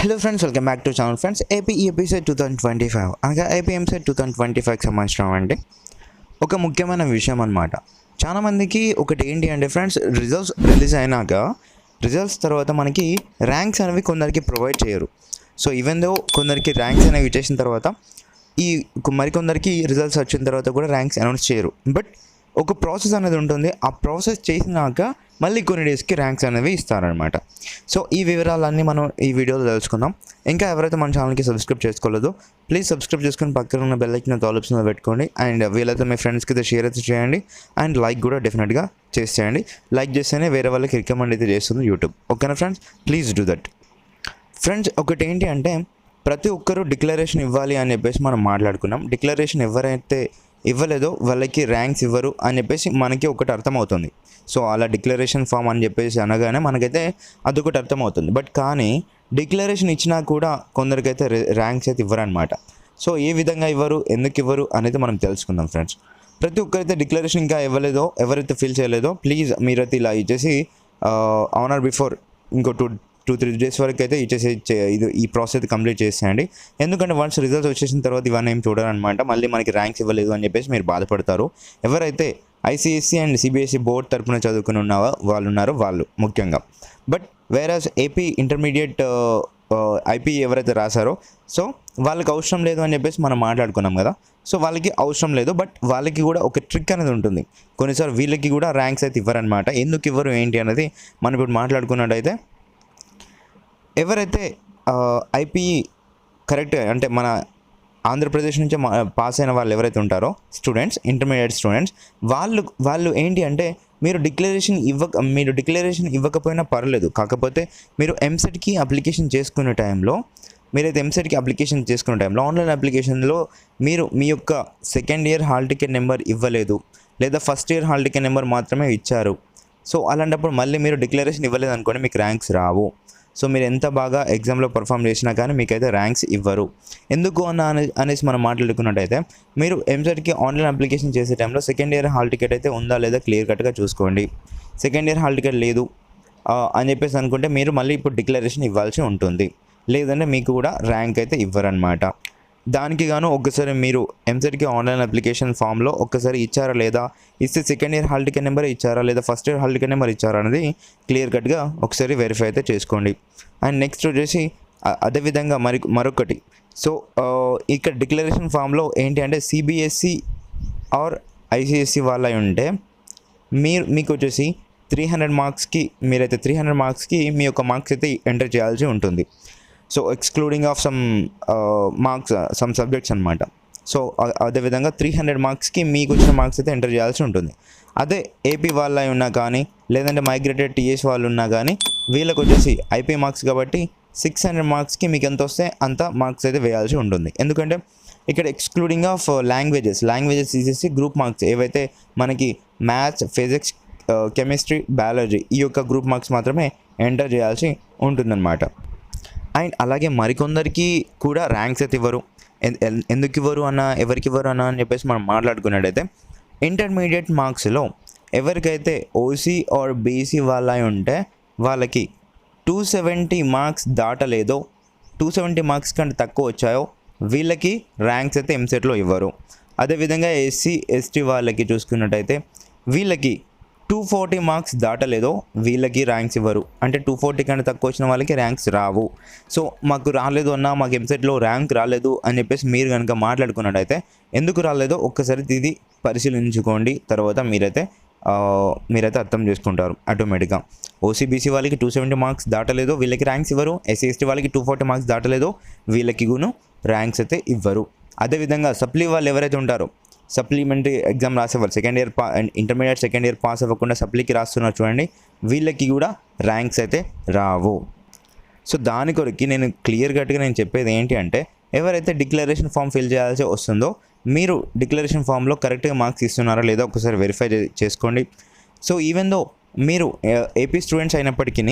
Hello friends welcome back to channel friends AP episode two thousand twenty five అనగా AP two thousand twenty ఫైవ్కి సంబంధించిన అండి ఒక ముఖ్యమైన విషయం అనమాట చాలామందికి ఒకటి ఏంటి అంటే ఫ్రెండ్స్ రిజల్ట్స్ రిలీజ్ అయినాక రిజల్ట్స్ తర్వాత మనకి ర్యాంక్స్ అనేవి కొందరికి ప్రొవైడ్ చేయరు. సో ఈవెన్ దో కొందరికి ర్యాంక్స్ అనేవి ఇచ్చేసిన తర్వాత ఈ మరికొందరికి రిజల్ట్స్ వచ్చిన తర్వాత కూడా ర్యాంక్స్ అనౌన్స్ చేయరు. బట్ ఒక ప్రాసెస్ అనేది ఉంటుంది. ఆ ప్రాసెస్ చేసినాక మళ్ళీ కొన్ని డేస్కి ర్యాంక్స్ అనేవి ఇస్తారనమాట సో ఈ వివరాలన్నీ మనం ఈ వీడియోలో తెలుసుకుందాం. ఇంకా ఎవరైతే మన ఛానల్కి సబ్స్క్రైబ్ చేసుకోలేదో ప్లీజ్ సబ్స్క్రైబ్ చేసుకుని పక్కన ఉన్న బెల్ ఐకన్ ఆప్షన్లో పెట్టుకోండి. అండ్ వీలైతే మీ ఫ్రెండ్స్కి అయితే షేర్ అయితే చేయండి. అండ్ లైక్ కూడా డెఫినెట్గా చేసేయండి. లైక్ చేస్తేనే వేరే వాళ్ళకి రికమెండ్ అయితే చేస్తుంది యూట్యూబ్. ఓకేనా friends? Please do that. Friends ఒకటి ఏంటి అంటే ప్రతి ఒక్కరూ డిక్లరేషన్ ఇవ్వాలి అని చెప్పేసి మనం మాట్లాడుకున్నాం. డిక్లరేషన్ ఎవరైతే ఇవ్వలేదో వాళ్ళకి ర్యాంక్స్ ఇవ్వరు అని చెప్పేసి మనకి ఒకటి అర్థమవుతుంది. సో అలా డిక్లరేషన్ ఫామ్ అని చెప్పేసి అనగానే మనకైతే అదొకటి అర్థమవుతుంది. బట్ కానీ డిక్లరేషన్ ఇచ్చినా కూడా కొందరికైతే ర్యాంక్స్ అయితే ఇవ్వరు అనమాట సో ఏ విధంగా ఇవ్వరు ఎందుకు ఇవ్వరు అనేది మనం తెలుసుకుందాం ఫ్రెండ్స్ ప్రతి ఒక్కరైతే డిక్లరేషన్ ఇంకా ఇవ్వలేదో ఎవరైతే ఫిల్ చేయలేదో ప్లీజ్ మీరైతే ఇలా ఇచ్చేసి ఆన్ ఆర్ బిఫోర్ ఇంకో టూ టూ త్రీ డేస్ వరకు అయితే ఇచ్చేసి ఇది ఈ ప్రాసెస్ కంప్లీట్ చేసేయండి. ఎందుకంటే వన్స్ రిజల్ట్స్ వచ్చేసిన తర్వాత ఇవన్నీ ఏం చూడాలన్నమాట మళ్ళీ మనకి ర్యాంక్స్ ఇవ్వలేదు అని చెప్పేసి మీరు బాధపడతారు. ఎవరైతే ఐసీఎస్సీ అండ్ సిబిఎస్ఈ బోర్డ్ తరపున చదువుకుని ఉన్న వాళ్ళు ఉన్నారో వాళ్ళు ముఖ్యంగా. బట్ వేరస్ ఏపీ ఇంటర్మీడియట్ ఐపీ ఎవరైతే రాశారో సో వాళ్ళకి అవసరం లేదు అని చెప్పేసి మనం మాట్లాడుకున్నాం కదా. సో వాళ్ళకి అవసరం లేదు బట్ వాళ్ళకి కూడా ఒక ట్రిక్ అనేది ఉంటుంది. కొన్నిసార్లు వీళ్ళకి కూడా ర్యాంక్స్ అయితే ఇవ్వరనమాట. ఎందుకు ఇవ్వరు ఏంటి అనేది మనం ఇప్పుడు మాట్లాడుకున్నట్టయితే ఎవరైతే ఐపీఈ కరెక్ట్ అంటే మన ఆంధ్రప్రదేశ్ నుంచి మా- పాస్ అయిన వాళ్ళు ఎవరైతే ఉంటారో స్టూడెంట్స్ ఇంటర్మీడియట్ స్టూడెంట్స్ వాళ్ళు వాళ్ళు ఏంటి అంటే మీరు డిక్లరేషన్ ఇవ్వక మీరు డిక్లరేషన్ ఇవ్వకపోయినా పర్లేదు. కాకపోతే మీరు ఎంసెట్కి అప్లికేషన్ చేసుకునే టైంలో మీరైతే ఎంసెట్కి అప్లికేషన్ చేసుకునే టైంలో ఆన్లైన్ అప్లికేషన్లో మీరు మీ యొక్క second year hall ticket number ఇవ్వలేదు. లేదా first year hall ticket number మాత్రమే ఇచ్చారు. సో అలాంటప్పుడు మళ్ళీ మీరు డిక్లరేషన్ ఇవ్వలేదు అనుకోండి మీకు ర్యాంక్స్ రావు. సో మీరు ఎంత బాగా ఎగ్జామ్లో పర్ఫామ్ చేసినా కానీ మీకైతే ర్యాంక్స్ ఇవ్వరు. ఎందుకు అన్న అనేసి మనం మాట్లాడుకున్నట్టయితే మీరు ఎంసెట్కి ఆన్లైన్ అప్లికేషన్ చేసే టైంలో సెకండ్ ఇయర్ హాల్ టికెట్ అయితే ఉందా లేదా క్లియర్ కట్గా చూసుకోండి. సెకండ్ ఇయర్ హాల్ టికెట్ లేదు అని చెప్పేసి అనుకుంటే మీరు మళ్ళీ ఇప్పుడు డిక్లరేషన్ ఇవ్వాల్సి ఉంటుంది. లేదంటే మీకు కూడా ర్యాంక్ అయితే ఇవ్వరనమాట దానికి గాను ఒక్కసారి మీరు ఎంసెట్కి ఆన్లైన్ అప్లికేషన్ ఫామ్లో ఒక్కసారి ఇచ్చారా లేదా? ఇస్తే second year hall ticket number ఇచ్చారా లేదా? First year hall ticket number ఇచ్చారా అనేది క్లియర్ కట్గా ఒకసారి వెరిఫై అయితే చేసుకోండి. అండ్ నెక్స్ట్ వచ్చేసి అదేవిధంగా మరి మరొకటి. సో ఇక్కడ డిక్లరేషన్ ఫామ్లో ఏంటి అంటే సిబిఎస్సి ఆర్ ఐసిఎస్సి వాళ్ళ ఉంటే మీరు మీకు వచ్చేసి త్రీ హండ్రెడ్ మార్క్స్కి మీరైతే త్రీ హండ్రెడ్ మార్క్స్కి మీ యొక్క మార్క్స్ అయితే ఎంటర్ చేయాల్సి ఉంటుంది. So excluding of some marks some subjects అనమాట సో అదేవిధంగా త్రీ హండ్రెడ్ మార్క్స్కి మీకు వచ్చిన మార్క్స్ అయితే ఎంటర్ చేయాల్సి ఉంటుంది. అదే ఏపీ వాళ్ళ ఉన్నా కానీ లేదంటే మైగ్రేటెడ్ టీఎస్ వాళ్ళు ఉన్నా కానీ వీళ్ళకి వచ్చేసి ఐపీ మార్క్స్ కాబట్టి సిక్స్ హండ్రెడ్ మార్క్స్కి మీకు ఎంత వస్తే అంత మార్క్స్ అయితే వేయాల్సి ఉంటుంది. ఎందుకంటే ఇక్కడ ఎక్స్క్లూడింగ్ ఆఫ్ లాంగ్వేజెస్ లాంగ్వేజెస్ తీసేసి గ్రూప్ మార్క్స్ ఏవైతే మనకి మ్యాథ్స్ ఫిజిక్స్ కెమిస్ట్రీ బయాలజీ ఈ యొక్క గ్రూప్ మార్క్స్ మాత్రమే ఎంటర్ చేయాల్సి ఉంటుందన్నమాట. అండ్ అలాగే మరికొందరికి కూడా ర్యాంక్స్ అయితే ఇవ్వరు. ఎన్- ఎందుకు ఇవ్వరు అన్న ఎవరికి ఇవ్వరు అన్న అని చెప్పేసి మనం మాట్లాడుకున్నట్టయితే ఇంటర్మీడియట్ మార్క్స్లో ఎవరికైతే ఓసీ ఆర్ బీసీ వాళ్ళ ఉంటే వాళ్ళకి టూ సెవెంటీ మార్క్స్ దాటలేదో టూ సెవెంటీ మార్క్స్ కంటే తక్కువ వచ్చాయో వీళ్ళకి ర్యాంక్స్ అయితే ఎంసెట్లో ఇవ్వరు. అదేవిధంగా ఎస్సీ ఎస్టీ వాళ్ళకి చూసుకున్నట్టయితే వీళ్ళకి టూ ఫార్టీ మార్క్స్ దాటలేదో వీళ్ళకి ర్యాంక్స్ ఇవ్వరు. అంటే టూ ఫార్టీ కంటే తక్కువ వచ్చిన వాళ్ళకి ర్యాంక్స్ రావు. సో మాకు రాలేదు అన్న మాకు ఎంసెట్లో ర్యాంక్ రాలేదు అని చెప్పేసి మీరు కనుక మాట్లాడుకున్నట్టయితే ఎందుకు రాలేదో ఒక్కసారి ఇది పరిశీలించుకోండి. తర్వాత మీరైతే మీరైతే అర్థం చేసుకుంటారు ఆటోమేటిక్గా. ఓసీబీసీ వాళ్ళకి టూ సెవెంటీ మార్క్స్ దాటలేదో వీళ్ళకి ర్యాంక్స్ ఇవ్వరు. ఎస్సీ ఎస్టీ వాళ్ళకి టూ ఫార్టీ మార్క్స్ దాటలేదో వీళ్ళకి గును ర్యాంక్స్ అయితే ఇవ్వరు. అదేవిధంగా సప్లీ వాళ్ళు ఎవరైతే ఉంటారో సప్లిమెంటరీ ఎగ్జామ్ రాసేవాళ్ళు. సెకండ్ ఇయర్ పా ఇంటర్మీడియట్ సెకండ్ ఇయర్ పాస్ అవ్వకుండా సప్లీకి రాస్తున్నారు చూడండి. వీళ్ళకి కూడా ర్యాంక్స్ అయితే రావు. సో దాని కొరకు నేను క్లియర్ కట్గా నేను చెప్పేది ఏంటి అంటే ఎవరైతే డిక్లరేషన్ ఫామ్ ఫిల్ చేయాల్సి వస్తుందో మీరు డిక్లరేషన్ ఫామ్లో కరెక్ట్గా మార్క్స్ ఇస్తున్నారా లేదా ఒకసారి వెరిఫై చేసుకోండి. సో ఈవెన్ దో మీరు ఏపీ స్టూడెంట్స్ అయినప్పటికీ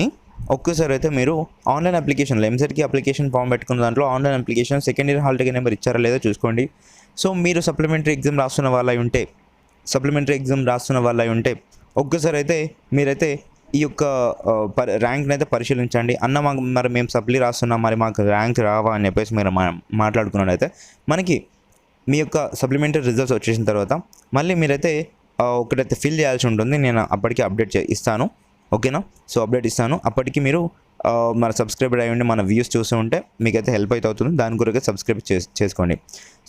ఒక్కసారి అయితే మీరు ఆన్లైన్ అప్లికేషన్లో ఎంసెట్కి అప్లికేషన్ ఫామ్ పెట్టుకున్న దాంట్లో online application second year hall ticket number ఇచ్చారా లేదా చూసుకోండి. సో మీరు సప్లిమెంటరీ ఎగ్జామ్ రాస్తున్న వాళ్ళ ఉంటే సప్లిమెంటరీ ఎగ్జామ్ రాస్తున్న వాళ్ళ ఉంటే ఒక్కసారి అయితే మీరైతే ఈ యొక్క పరి ర్యాంక్ని అయితే పరిశీలించండి. అన్న మాకు మరి మేము సప్లీ రాస్తున్నాం మరి మాకు ర్యాంక్ రావా అని చెప్పేసి మీరు మా మాట్లాడుకున్నట్టయితే మనకి మీ యొక్క సప్లిమెంటరీ రిజల్ట్స్ వచ్చేసిన తర్వాత మళ్ళీ మీరైతే ఒకటైతే ఫిల్ చేయాల్సి ఉంటుంది. నేను అప్పటికి అప్డేట్ చే ఇస్తాను. ఓకేనా? సో అప్డేట్ ఇస్తాను. అప్పటికి మీరు మన సబ్స్క్రైబర్ అయ్యి ఉండి మన వ్యూస్ చూస్తూ ఉంటే మీకైతే హెల్ప్ అయితే అవుతుంది. దాని గురించి సబ్స్క్రైబ్ చేసుకోండి.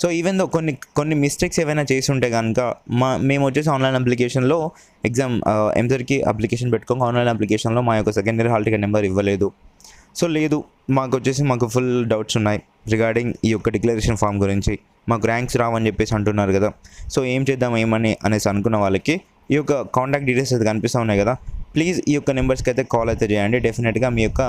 సో ఈవెన్ దో కొన్ని కొన్ని మిస్టేక్స్ ఏవైనా చేసి ఉంటే కనుక మా మేము వచ్చేసి ఆన్లైన్ అప్లికేషన్లో ఎగ్జామ్ ఎంసర్కి అప్లికేషన్ పెట్టుకోక ఆన్లైన్ అప్లికేషన్లో మా యొక్క సెకండరీ హాల్ టికెట్ నెంబర్ ఇవ్వలేదు. సో లేదు. మాకు వచ్చేసి మాకు ఫుల్ డౌట్స్ ఉన్నాయి రిగార్డింగ్ ఈ యొక్క డిక్లరేషన్ ఫామ్ గురించి. మాకు ర్యాంక్స్ రావని చెప్పేసి అంటున్నారు కదా. సో ఏం చేద్దాం ఏమని అనేసి అనుకున్న వాళ్ళకి ఈ యొక్క కాంటాక్ట్ డీటెయిల్స్ అయితే కనిపిస్తూ ఉన్నాయి కదా. ప్లీజ్ ఈ యొక్క నెంబర్స్కి అయితే కాల్ అయితే చేయండి. డెఫినెట్గా మీ యొక్క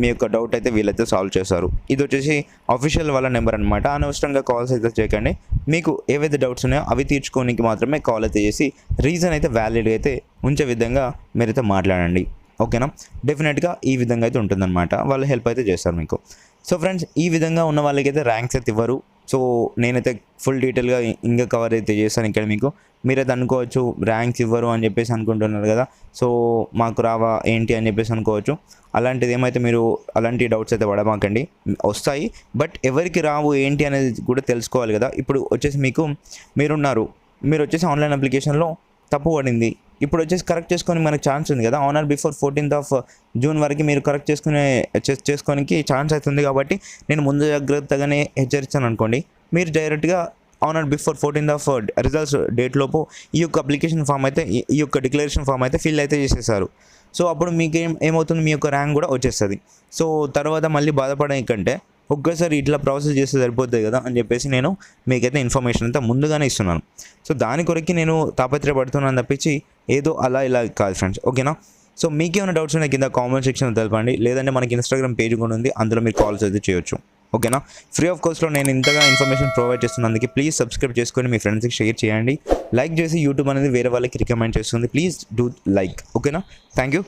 మీ యొక్క డౌట్ అయితే వీళ్ళైతే సాల్వ్ చేస్తారు. ఇది వచ్చేసి అఫీషియల్ వాళ్ళ నెంబర్ అనమాట అనవసరంగా కాల్స్ అయితే చేయకండి. మీకు ఏవైతే డౌట్స్ ఉన్నాయో అవి తీర్చుకోనికి మాత్రమే కాల్ అయితే చేసి రీజన్ అయితే వ్యాలిడ్ అయితే ఉంచే విధంగా మీరైతే మాట్లాడండి. ఓకేనా? డెఫినెట్గా ఈ విధంగా అయితే ఉంటుందన్నమాట. వాళ్ళు హెల్ప్ అయితే చేస్తారు మీకు. సో ఫ్రెండ్స్ ఈ విధంగా ఉన్న వాళ్ళకైతే ర్యాంక్స్ అయితే ఇవ్వరు. సో నేనైతే ఫుల్ డీటెయిల్గా ఇంకా కవర్ అయితే చేస్తాను ఇక్కడ మీకు. మీరైతే అనుకోవచ్చు ర్యాంక్స్ ఇవ్వరు అని చెప్పేసి అనుకుంటున్నారు కదా. సో మాకు రావా ఏంటి అని చెప్పేసి అనుకోవచ్చు. అలాంటిది ఏమైతే మీరు అలాంటి డౌట్స్ అయితే పడమాకండి. వస్తాయి. బట్ ఎవరికి రావు ఏంటి అనేది కూడా తెలుసుకోవాలి కదా. ఇప్పుడు వచ్చేసి మీకు మీరున్నారు. మీరు వచ్చేసి ఆన్లైన్ అప్లికేషన్లో తప్పు పడింది. ఇప్పుడు వచ్చేసి కరెక్ట్ చేసుకొని మనకు ఛాన్స్ ఉంది కదా. On or before fourteenth of June వరకు మీరు కరెక్ట్ చేసుకునే చేసుకోనికి ఛాన్స్ అవుతుంది కాబట్టి నేను ముందు జాగ్రత్తగానే హెచ్చరిస్తాను అనుకోండి. మీరు డైరెక్ట్గా on or before fourteenth of results date లోపు ఈ యొక్క అప్లికేషన్ ఫామ్ అయితే ఈ- ఈ యొక్క డిక్లరేషన్ ఫామ్ అయితే ఫిల్ అయితే చేసేసారు. సో అప్పుడు మీకు ఏం ఏమవుతుంది? మీ యొక్క ర్యాంక్ కూడా వచ్చేస్తుంది. సో తర్వాత మళ్ళీ బాధపడే కంటే ఒక్కసారి ఇట్లా ప్రాసెస్ చేస్తే సరిపోతుంది కదా అని చెప్పేసి నేను మీకైతే ఇన్ఫర్మేషన్ అంతా ముందుగానే ఇస్తున్నాను. సో దాని కొరకి నేను తాపత్రయపడుతున్నాను తప్పించి ఏదో అలా ఇలా కాదు ఫ్రెండ్స్ ఓకేనా సో మీకేమైనా డౌట్స్ ఉన్నాయి కింద కామెంట్ సెక్షన్ తెలపండి. లేదంటే మనకి ఇన్స్టాగ్రామ్ పేజ్ కూడా ఉంది అందులో మీరు కాల్స్ అయితే చేయొచ్చు ఓకేనా ఫ్రీ ఆఫ్ కోర్స్లో నేను ఇంతగా ఇన్ఫర్మేషన్ ప్రొవైడ్ చేస్తున్నందుకు ప్లీజ్ సబ్స్క్రైబ్ చేసుకొని మీ ఫ్రెండ్స్కి షేర్ చేయండి. లైక్ చేసి యూట్యూబ్ అనేది వేరే వాళ్ళకి రికమెండ్ చేస్తుంది. ప్లీజ్ డూ లైక్ ఓకేనా థ్యాంక్ యూ